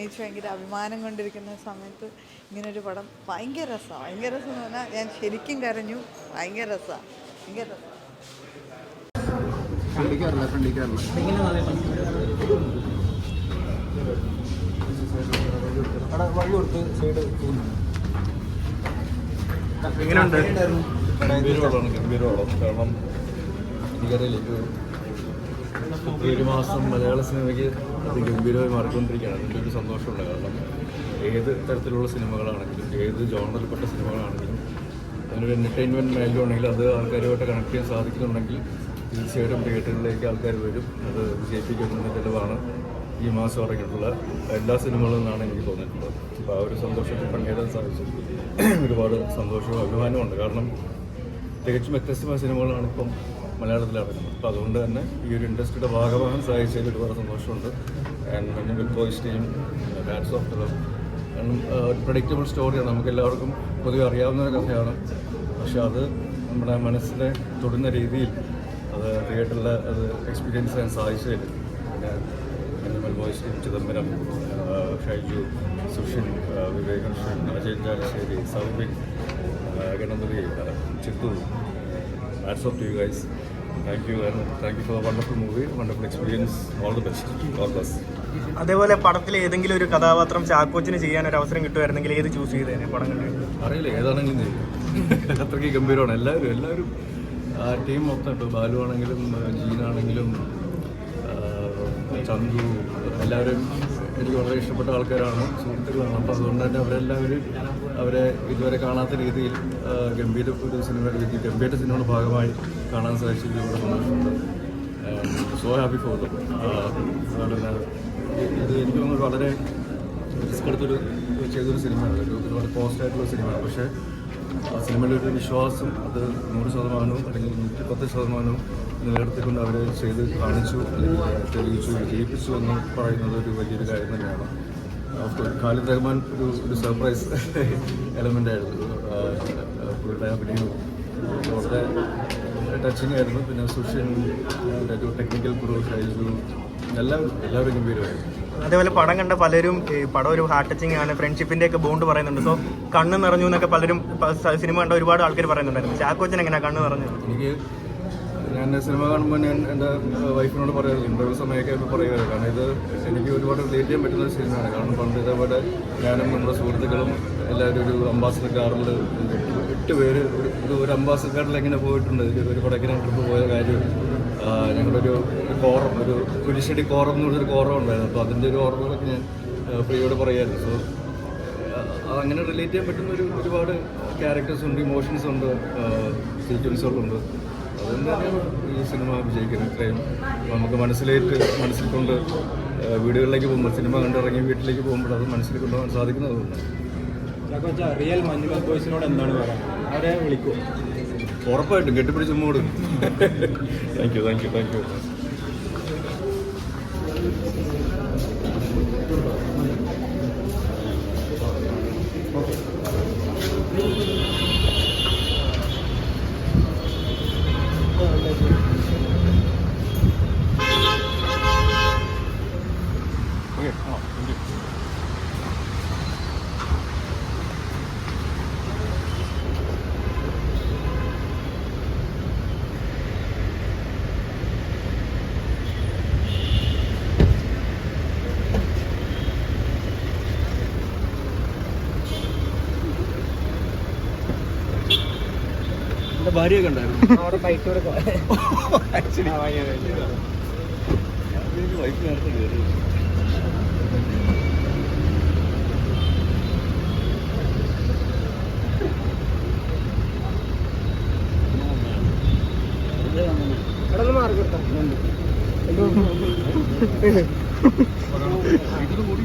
എനിക്ക് ഭയങ്കര അഭിമാനം കൊണ്ടിരിക്കുന്ന സമയത്ത് ഇങ്ങനൊരു പടം ഭയങ്കര രസമാണ് ഭയങ്കര രസം എന്ന് പറഞ്ഞാൽ ഞാൻ ശരിക്കും കരഞ്ഞു. ഭയങ്കര രസമാണ് ഭയങ്കര രസം. എങ്ങനെയുണ്ട്? കാരണം എനിക്കറിയില്ല ഒരു ഒരു മാസം മലയാള സിനിമയ്ക്ക് അത് ഗംഭീരമായി മാറിക്കൊണ്ടിരിക്കുകയാണ്. അതിന്റെ ഒരു സന്തോഷമുണ്ട് കാരണം ഏത് തരത്തിലുള്ള സിനിമകളാണെങ്കിലും ഏത് ജോണറിൽപ്പെട്ട സിനിമകളാണെങ്കിലും അതിനൊരു എന്റർടൈൻമെന്റ് വാല്യൂ ഉണ്ടെങ്കിൽ അത് ആൾക്കാരുമായിട്ട് കണക്ട് ചെയ്യാൻ സാധിക്കുന്നുണ്ടെങ്കിൽ തീർച്ചയായിട്ടും തിയേറ്ററിലേക്ക് ആൾക്കാർ വരും. അത് വിജയിപ്പിക്കുന്ന തെളിവാണ് ഈ മാസം ഇറങ്ങിയിട്ടുള്ള എല്ലാ സിനിമകളിൽ നിന്നാണ് എനിക്ക് തോന്നിയിട്ടുള്ളത്. അപ്പോൾ ആ ഒരു സന്തോഷത്തിൽ പങ്കേടാൻ സാധിച്ചു. ഒരുപാട് സന്തോഷവും അഭിമാനവും ഉണ്ട്. കാരണം തികച്ചും വ്യത്യസ്തമായ സിനിമകളാണ് ഇപ്പം മലയാളത്തിൽ ഇറങ്ങുന്നത് അപ്പോൾ അതുകൊണ്ട് തന്നെ ഈ ഒരു ഇൻഡസ്ട്രിയുടെ ഭാഗമാകാൻ സഹായിച്ചതിൽ ഒരുപാട് സന്തോഷമുണ്ട്. And boys team dance off കാരണം ഒരു പ്രഡിക്റ്റബിൾ സ്റ്റോറിയാണ് നമുക്ക് എല്ലാവർക്കും പൊതുവെ അറിയാവുന്ന ഒരു കഥയാണ്. പക്ഷേ അത് നമ്മുടെ മനസ്സിനെ തൊടുന്ന രീതിയിൽ അത് തിയേറ്ററിൽ അത് എക്സ്പീരിയൻസ് ചെയ്യാൻ സാധിച്ചതിൽ പിന്നെ അനിമൽ ബോയ്സ് ചിദംബരം ആ, Shyju Sushin Vivekrishnan Vivek Krishnan Ajay Chalissery Soubin Ganapathi Chittoor Chithu hats off to you guys thank you and thank you for wonderful movie wonderful experience all the best all best അതേപോലെ പടത്തിൽ ഏതെങ്കിലും ഒരു കഥാപാത്രം ചാക്കോച്ചിന് ചെയ്യാൻ ഒരു അവസരം കിട്ടുമായിരുന്നെങ്കിൽ ഏത് choose ചെയ്തേനെ പടം കണ്ടു? അറിയില്ല ഏതാണെങ്കിലും ചെയ്യും. അത്രയ്ക്ക് ഗംഭീരമാണ്. എല്ലാവരും എല്ലാവരും ആ ടീം മൊത്തം ഇപ്പോൾ ബാലു ആണെങ്കിലും ജീനാണെങ്കിലും ചന്തു എല്ലാവരും എനിക്ക് വളരെ ഇഷ്ടപ്പെട്ട ആൾക്കാരാണ് സുഹൃത്തുക്കളാണ്. അപ്പോൾ അതുകൊണ്ട് തന്നെ അവരെല്ലാവരും അവരെ ഇതുവരെ കാണാത്ത രീതിയിൽ ഗംഭീര ഒരു സിനിമയുടെ രീതി ഗംഭീര സിനിമയുടെ ഭാഗമായി കാണാൻ സാധിച്ചു ഇവിടെ സന്തോഷമുണ്ട്. സോ ഹാപ്പി ഫോർ തന്നെ ഇത് എനിക്ക് തോന്നുന്നു വളരെ റിസ്ക് എടുത്തൊരു ചെയ്തൊരു സിനിമയാണ്. ഒരു ഒരുപാട് കോസ്റ്റ് ആയിട്ടുള്ള സിനിമയാണ്. പക്ഷേ ആ സിനിമയിലൊരു വിശ്വാസം അത് നൂറ് ശതമാനവും അല്ലെങ്കിൽ നൂറ്റി പത്ത് ശതമാനവും നിലനിർത്തിക്കൊണ്ട് അവർ ചെയ്ത് കാണിച്ചു അല്ലെങ്കിൽ തെളിയിച്ചു വിജയിപ്പിച്ചു എന്ന് പറയുന്നത് ഒരു വലിയൊരു കാര്യം തന്നെയാണ്. ഖാലിദ് റഹ്മാൻ ഒരു ഒരു സർപ്രൈസ് എലമെന്റ് ആയിരുന്നു. പുള്ളിയുടെ അഭിനയവും വളരെ ടച്ചിങ് ആയിരുന്നു. പിന്നെ സുഷ്യൻ ഒരു ടെക്നിക്കൽ ക്രൂ ഷൈജു എല്ലാവരും എല്ലാവരും ഗംഭീരമായിരുന്നു. അതേപോലെ പടം കണ്ട പലരും പടം ഒരു ഹാർട്ട് ടച്ചിങ് ആണ്. ഫ്രണ്ട്ഷിപ്പിന്റെ ഒക്കെ ബോണ്ട് പറയുന്നുണ്ട്. സോ കണ്ണ് നിറഞ്ഞു എന്നൊക്കെ പലരും സിനിമ കണ്ട ഒരുപാട് ആൾക്കാർ പറയുന്നുണ്ടായിരുന്നു. ചാക്കോച്ചൻ എങ്ങനെയാണ് കണ്ണ് നിറഞ്ഞു എനിക്ക് ഞാൻ സിനിമ കാണുമ്പോൾ ഞാൻ എന്റെ വൈഫിനോട് പറയാറില്ല ഇന്റർവ്യൂ സമയമൊക്കെ പറയുക കാരണം ഇത് എനിക്ക് ഒരുപാട് റിലേറ്റ് ചെയ്യാൻ പറ്റുന്ന ഒരു സിനിമയാണ് കാരണം പണ്ട് ഇതേപോലെ ഞാനും നമ്മുടെ സുഹൃത്തുക്കളും എല്ലാവരും ഒരു അംബാസഡർ കാറിൽ എട്ട് പേര് ഒരു- ഒരു അംബാസിഡർ കാറിൽ എങ്ങനെ പോയിട്ടുണ്ട്? ഒരു കൊടക്കിനെ ട്രിപ്പ് പോയ കാര്യം ഞങ്ങളൊരു കോറം ഒരു കുരിശടി കോറം എന്ന് പറഞ്ഞൊരു കോറം ഉണ്ടായിരുന്നു. അപ്പോൾ അതിന്റെ ഒരു ഓർമ്മകളൊക്കെ ഞാൻ പ്രിയോട് പറയായിരുന്നു സോ അങ്ങനെ റിലേറ്റ് ചെയ്യാൻ പറ്റുന്ന ഒരു ഒരുപാട് ക്യാരക്ടേഴ്സ് ഉണ്ട് ഇമോഷൻസ് ഉണ്ട് സീക്വൻസുകളുണ്ട് അതുകൊണ്ട് തന്നെയാണ് ഈ സിനിമ വിജയിക്കുന്നത് ഇത്രയും. നമുക്ക് മനസ്സിലേക്ക് മനസ്സിൽ കൊണ്ട് വീടുകളിലേക്ക് പോകുമ്പോൾ സിനിമ കണ്ടിറങ്ങി വീട്ടിലേക്ക് പോകുമ്പോൾ അത് മനസ്സിൽ കൊണ്ടുപോകാൻ സാധിക്കുന്നതുകൊണ്ട് റിയൽ മഞ്ഞുമൽ ബോയ്സിനോട് എന്താണ് പറയുക അവരെ വിളിക്കും. ഉറപ്പായിട്ടും കെട്ടിപ്പിടിച്ച് മൂട് thank you thank you thank you എന്റെ ഭാര്യയൊക്കെ ഉണ്ടായിരുന്നു. ആക്ച്വലി വൈഫ് നേരത്തെ കയറി അവിടെ നിന്ന് മാറി കൊടുത്താൽ ഇതിൽ കൂടി